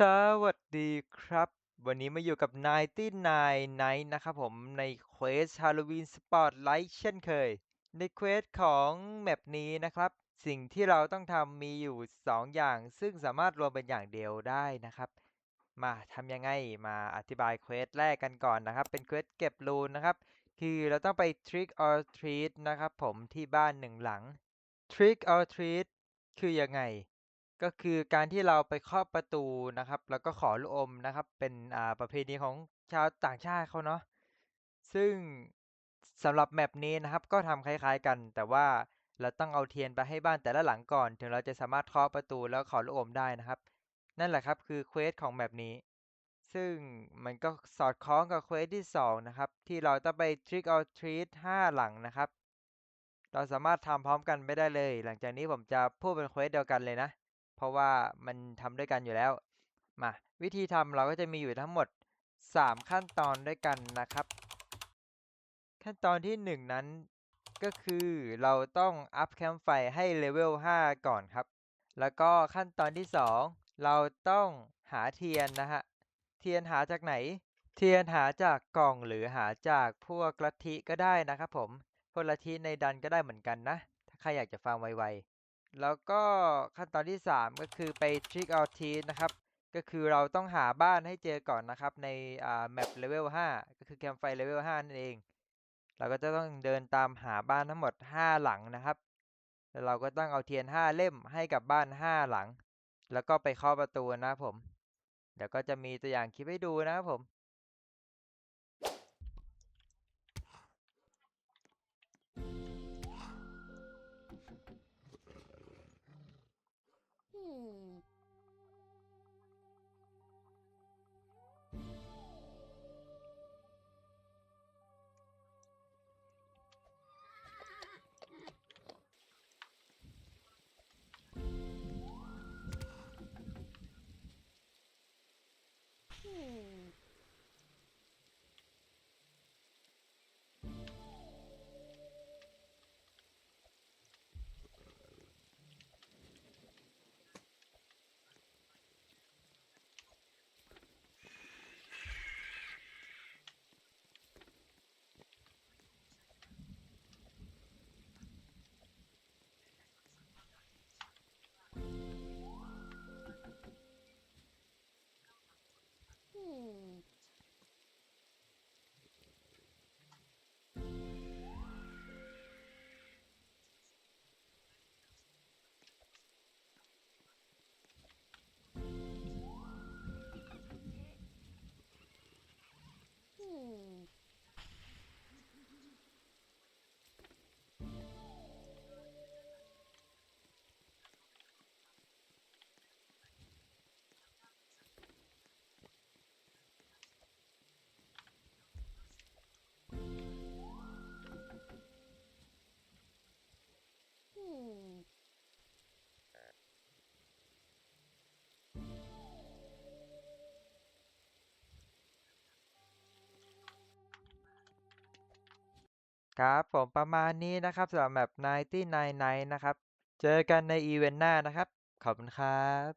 สวัสดีครับ วันนี้มาอยู่กับ 99 Night นะครับผมในเควส Halloween Spotlight เช่นเคย ในเควสของแมปนี้นะครับ สิ่งที่เราต้องทำมีอยู่ 2 อย่าง ซึ่งสามารถรวมเป็นอย่างเดียวได้นะครับ มาทำยังไงมาอธิบายเควสแรกกันก่อนนะครับ เป็นเควสเก็บรูนนะครับ คือเราต้องไป Trick or Treat นะครับผมที่บ้านหนึ่งหลัง Trick or Treat คือยังไง ก็คือการที่เราไปเคาะประตูนะครับ แล้วก็ขอลูกอมนะครับ เป็น อ่า ประเพณีของชาวต่างชาติเขาเนาะ ซึ่ง สำหรับแมปนี้นะครับ ก็ทำคล้าย ๆ กัน แต่ว่าเราต้องเอาเทียนไปให้บ้านแต่ละหลังก่อน ถึงเราจะสามารถเคาะประตูแล้วขอลูกอมได้นะครับ นั่นแหละครับ คือเควสของแมปนี้ ซึ่งมันก็สอดคล้องกับเควสที่ 2 นะครับ ที่เราต้องไป Trick or Treat 5 หลังนะครับ เราสามารถทำพร้อมกันไม่ได้เลย หลังจากนี้ผมจะพูดเป็นเควสเดียวกันเลยนะ ราะว่ามันทำด้วยกันอยู่แล้ว มา วิธีทำเราก็จะมีอยู่ทั้งหมด 3 ขั้นตอนด้วยกันนะครับ ขั้นตอนที่ 1 นั้นก็คือเราต้องอัพแคมไฟให้เลเวล5 ก่อนครับ แล้วก็ขั้นตอนที่ 2 เราต้องหาเทียนนะฮะ เทียนหาจากไหน เทียนหาจากกล่องหรือหาจากพวกลัทธิก็ได้นะครับผม พวกลัทธิในดันก็ได้เหมือนกันนะ ถ้าใครอยากจะฟังไวๆ แล้วก็ขั้นตอนที่ 3 ก็คือไป Trick or Treat นะครับ ก็คือเราต้องหาบ้านให้เจอก่อนนะครับ ในอ่าแมปเลเวล5ก็คือแคมไฟเลเวล5นั่นเอง เราก็จะต้องเดินตามหาบ้านทั้งหมด 5 หลังนะครับ แล้วเราก็ต้องเอาเทียน 5 เล่มให้กับบ้าน 5 หลัง แล้วก็ไปเคาะประตูนะครับผม เดี๋ยวก็จะมีตัวอย่างคลิปให้ดูนะครับผม 嗯 ครับผมประมาณนี้นะครับสำหรับแบบ 99 Night นะครับ เจอกันในอีเวนต์หน้านะครับ ขอบคุณครับ